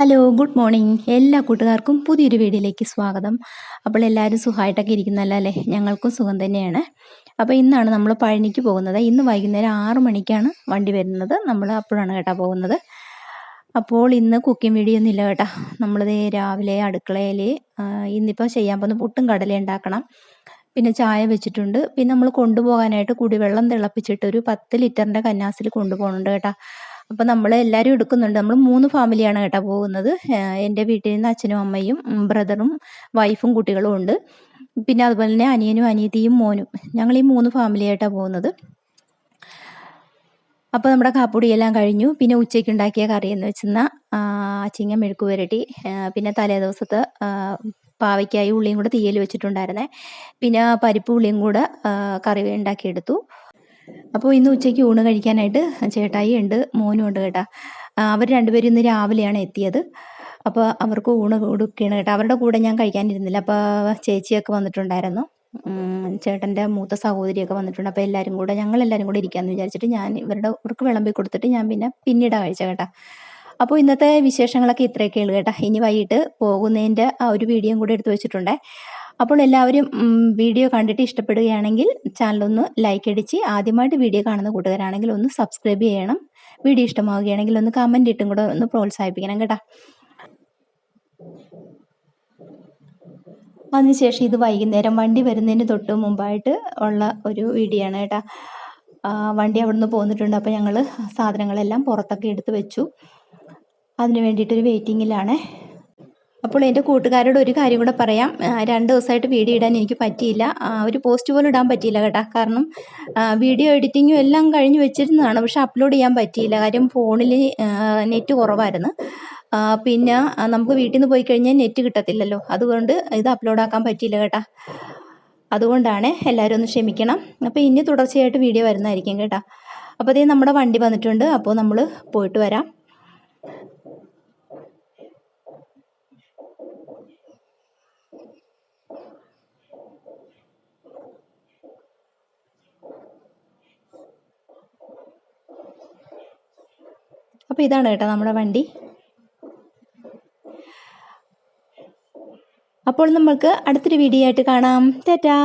Hello good morning എല്ലാ കൂട്ടുകാർക്കും പുതിയൊരു വീഡിയോയിലേക്ക് സ്വാഗതം. അപ്പോൾ എല്ലാവരും സുഖമായിട്ടൊക്കെ ഇരിക്കുന്നല്ലോ അല്ലേ ഞങ്ങൾക്കും സുഖം തന്നെയാണ്. അപ്പോൾ ഇന്നാണ് നമ്മൾ പഴനിക്ക് പോകുന്നത്. ഇന്ന് വൈകുന്നേരം ആറു മണിക്കാണ് വണ്ടി വരുന്നത്. നമ്മൾ അപ്പോഴാണ് കേട്ടോ പോകുന്നത്. അപ്പോൾ ഇന്ന് കുക്കിംഗ് വീഡിയോ ഒന്നും ഇല്ല കേട്ടോ. നമ്മളിത് രാവിലെ അടുക്കളയിൽ ഇന്നിപ്പോൾ ചെയ്യാൻ പോകുന്ന പുട്ടും കടല ഉണ്ടാക്കണം. പിന്നെ ചായ വെച്ചിട്ടുണ്ട്. പിന്നെ നമ്മൾ കൊണ്ടുപോകാനായിട്ട് കുടിവെള്ളം തിളപ്പിച്ചിട്ട് ഒരു പത്ത് ലിറ്ററിന്റെ കന്നാസിൽ കൊണ്ടുപോകുന്നുണ്ട് കേട്ടോ. അപ്പോൾ നമ്മൾ എല്ലാവരും എടുക്കുന്നുണ്ട്. നമ്മൾ മൂന്ന് ഫാമിലിയാണ് കേട്ടോ പോകുന്നത്. എന്റെ വീട്ടിൽ നിന്ന് അച്ഛനും അമ്മയും ബ്രദറും വൈഫും കുട്ടികളും ഉണ്ട്. പിന്നെ അതുപോലെ തന്നെ അനിയനും അനിയത്തിയും മോനും. ഞങ്ങൾ ഈ മൂന്ന് ഫാമിലിയായിട്ടാണ് പോകുന്നത്. അപ്പോൾ നമ്മുടെ കാപ്പുടിയെല്ലാം കഴിഞ്ഞു. പിന്നെ ഉച്ചയ്ക്ക് ഉണ്ടാക്കിയ കറി എന്ന് വെച്ചെന്നാൽ ചിങ്ങ മെഴുക്ക് പുരട്ടി പിന്നെ തലേ ദിവസത്തെ പാവയ്ക്കായി ഉള്ളിയും കൂടെ തീയൽ വെച്ചിട്ടുണ്ടായിരുന്നേ. പിന്നെ പരിപ്പ് ഉള്ളിയും കൂടെ കറി ഉണ്ടാക്കിയെടുത്തു. അപ്പോൾ ഇന്ന് ഉച്ചയ്ക്ക് ഊണ് കഴിക്കാനായിട്ട് ചേട്ടായി ഉണ്ട് മോനും ഉണ്ട് കേട്ടോ. അവർ രണ്ടുപേരും ഇന്ന് രാവിലെയാണ് എത്തിയത്. അപ്പോൾ അവർക്ക് ഊണ് കൊടുക്കുകയാണ് കേട്ടോ. അവരുടെ കൂടെ ഞാൻ കഴിക്കാനിരുന്നില്ല. അപ്പോൾ ചേച്ചിയൊക്കെ വന്നിട്ടുണ്ടായിരുന്നു. ചേട്ടന്റെ മൂത്ത സഹോദരിയൊക്കെ വന്നിട്ടുണ്ട്. അപ്പോൾ എല്ലാവരും കൂടെ ഞങ്ങൾ എല്ലാവരും കൂടെ ഇരിക്കാമെന്ന് വിചാരിച്ചിട്ട് ഞാൻ ഇവരുടെ ഇവർക്ക് വിളമ്പി കൊടുത്തിട്ട് ഞാൻ പിന്നെ പിന്നീടാണ് കഴിച്ച കേട്ടോ. അപ്പോൾ ഇന്നത്തെ വിശേഷങ്ങളൊക്കെ ഇത്രയൊക്കെ ഉള്ളു കേട്ടോ. ഇനി വൈകിട്ട് പോകുന്നതിന്റെ ആ ഒരു വീഡിയോയും കൂടെ എടുത്തു വെച്ചിട്ടുണ്ടേ. അപ്പോൾ എല്ലാവരും വീഡിയോ കണ്ടിട്ട് ഇഷ്ടപ്പെടുകയാണെങ്കിൽ ചാനലൊന്ന് ലൈക്ക് അടിച്ച് ആദ്യമായിട്ട് വീഡിയോ കാണുന്ന കൂട്ടുകാരാണെങ്കിൽ ഒന്ന് സബ്സ്ക്രൈബ് ചെയ്യണം. വീഡിയോ ഇഷ്ടമാവുകയാണെങ്കിൽ ഒന്ന് കമന്റ് ഇട്ടും കൂടെ ഒന്ന് പ്രോത്സാഹിപ്പിക്കണം കേട്ടോ. അതിനുശേഷം ഇത് വൈകുന്നേരം വണ്ടി വരുന്നതിന് തൊട്ട് മുമ്പായിട്ട് ഉള്ള ഒരു വീഡിയോ ആണ് കേട്ടോ. വണ്ടി അവിടുന്ന് പോന്നിട്ടുണ്ട്. അപ്പോൾ ഞങ്ങൾ സാധനങ്ങളെല്ലാം പുറത്തൊക്കെ എടുത്ത് വെച്ചു. അതിന് വേണ്ടിയിട്ടൊരു വെയിറ്റിങ്ങിലാണ് അപ്പോൾ എന്റെ കൂട്ടുകാരോട് ഒരു കാര്യം കൂടെ പറയാം. രണ്ട് ദിവസമായിട്ട് വീഡിയോ ഇടാൻ എനിക്ക് പറ്റിയില്ല. ഒരു പോസ്റ്റ് പോലും ഇടാൻ പറ്റിയില്ല കേട്ടോ. കാരണം വീഡിയോ എഡിറ്റിങ്ങും എല്ലാം കഴിഞ്ഞ് വെച്ചിരുന്നതാണ്. പക്ഷെ അപ്ലോഡ് ചെയ്യാൻ പറ്റിയില്ല. കാര്യം ഫോണിൽ നെറ്റ് കുറവായിരുന്നു. പിന്നെ നമുക്ക് വീട്ടിൽ നിന്ന് പോയി കഴിഞ്ഞാൽ നെറ്റ് കിട്ടത്തില്ലല്ലോ. അതുകൊണ്ട് ഇത് അപ്ലോഡ് ആക്കാൻ പറ്റിയില്ല കേട്ടോ. അതുകൊണ്ടാണ് എല്ലാവരും ഒന്ന് ക്ഷമിക്കണം. അപ്പോൾ ഇനി തുടർച്ചയായിട്ട് വീഡിയോ വരുന്നതായിരിക്കും കേട്ടോ. അപ്പോൾ അതേ നമ്മുടെ വണ്ടി വന്നിട്ടുണ്ട്. അപ്പോൾ നമ്മൾ പോയിട്ട് വരാം. അപ്പോൾ ഇതാണ് കേട്ടോ നമ്മുടെ വണ്ടി. അപ്പോൾ നമ്മൾക്ക് അടുത്തൊരു വീഡിയോ ആയിട്ട് കാണാം. ടാറ്റാ.